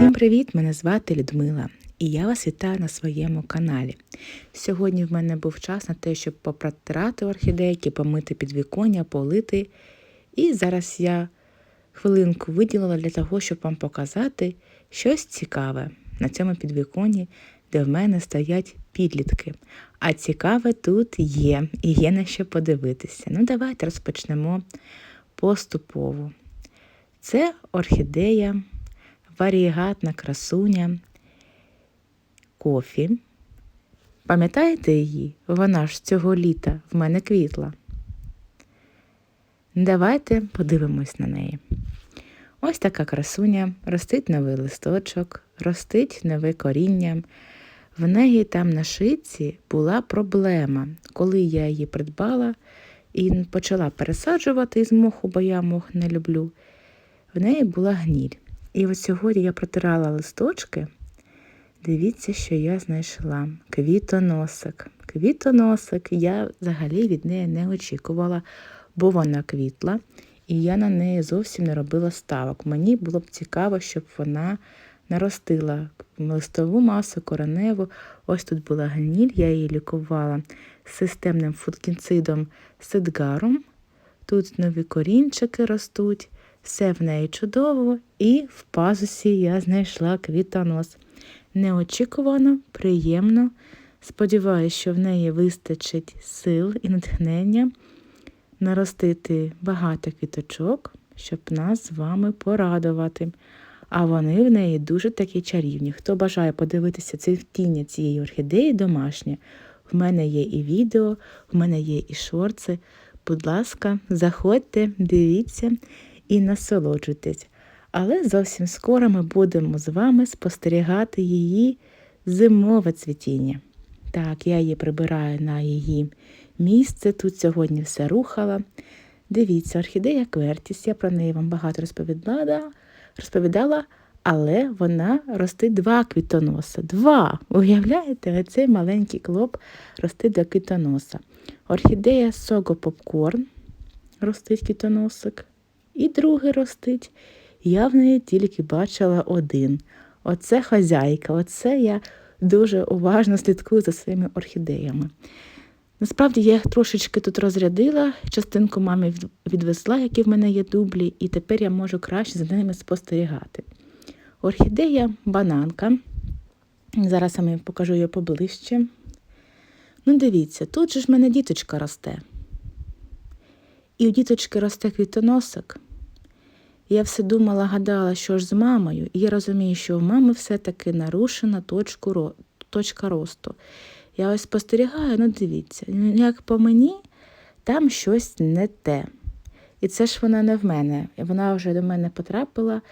Всім привіт! Мене звати Людмила, і я вас вітаю на своєму каналі. Сьогодні в мене був час на те, щоб попротирати орхідейки, помити підвіконня, полити. І зараз я хвилинку виділила для того, щоб вам показати щось цікаве на цьому підвіконні, де в мене стоять підлітки. А цікаве тут є, і є на що подивитися. Ну, давайте розпочнемо поступово. Це орхідея варієгатна красуня кофі. Пам'ятаєте її? Вона ж цього літа в мене квітла. Давайте подивимось на неї. Ось така красуня, ростить новий листочок, ростить нове коріння. В неї там на шиці була проблема. Коли я її придбала і почала пересаджувати із моху, бо я мох не люблю, в неї була гніль. І от сьогодні я протирала листочки. Дивіться, що я знайшла. Квітоносик. Квітоносик я взагалі від неї не очікувала, бо вона квітла, і я на неї зовсім не робила ставок. Мені було б цікаво, щоб вона наростила листову масу, кореневу. Ось тут була гніль, я її лікувала системним футкінцидом сидгаром. Тут нові корінчики ростуть. Все в неї чудово, і в пазусі я знайшла квітонос. Неочікувано, приємно. Сподіваюся, що в неї вистачить сил і натхнення наростити багато квіточок, щоб нас з вами порадувати. А вони в неї дуже такі чарівні. Хто бажає подивитися цвітіння цієї орхідеї домашнє, в мене є і відео, в мене є і шорти. Будь ласка, заходьте, дивіться і насолоджуйтесь. Але зовсім скоро ми будемо з вами спостерігати її зимове цвітіння. Так, я її прибираю на її місце. Тут сьогодні все рухала. Дивіться, орхідея Квертіс, я про неї вам багато розповідала, розповідала, але вона ростить два квітоноса. Два! Уявляєте, оцей маленький клоп ростить до квітоноса. Орхідея Сого Попкорн ростить квітоносик. І другий ростить. Я в неї тільки бачила один. Оце хазяйка, оце я дуже уважно слідкую за своїми орхідеями. Насправді я їх трошечки тут розрядила, частинку мамі відвезла, які в мене є дублі, і тепер я можу краще за ними спостерігати. Орхідея бананка. Зараз я вам покажу її поближче. Ну, дивіться, тут же ж в мене діточка росте. І у діточки росте квітоносик. Я все думала, гадала, що ж з мамою, і я розумію, що у мами все-таки нарушена точку, точка росту. Я ось спостерігаю, ну дивіться, як по мені, там щось не те. І це ж вона не в мене. Вона вже до мене потрапила,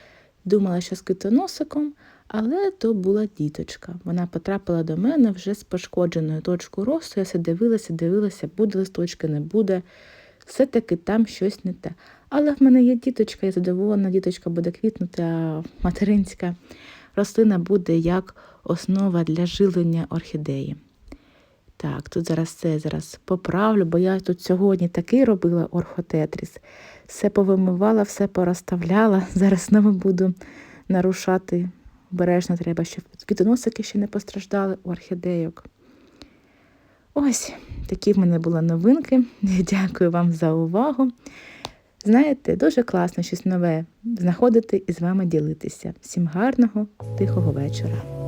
думала, що з квітоносиком, але то була діточка. Вона потрапила до мене вже з пошкодженою точкою росту. Я все дивилася, дивилася, буде листочки, не буде. Все-таки там щось не те. Але в мене є діточка, я задоволена, діточка буде квітнути, а материнська рослина буде як основа для жилення орхідеї. Так, тут зараз це зараз поправлю, бо я тут сьогодні такий робила орхотетріс. Все повимивала, все порозставляла. Зараз знову буду нарушати. Обережно треба, щоб квітоносики ще не постраждали у орхідейок. Ось такі в мене були новинки. Дякую вам за увагу. Знаєте, дуже класно щось нове знаходити і з вами ділитися. Всім гарного, тихого вечора.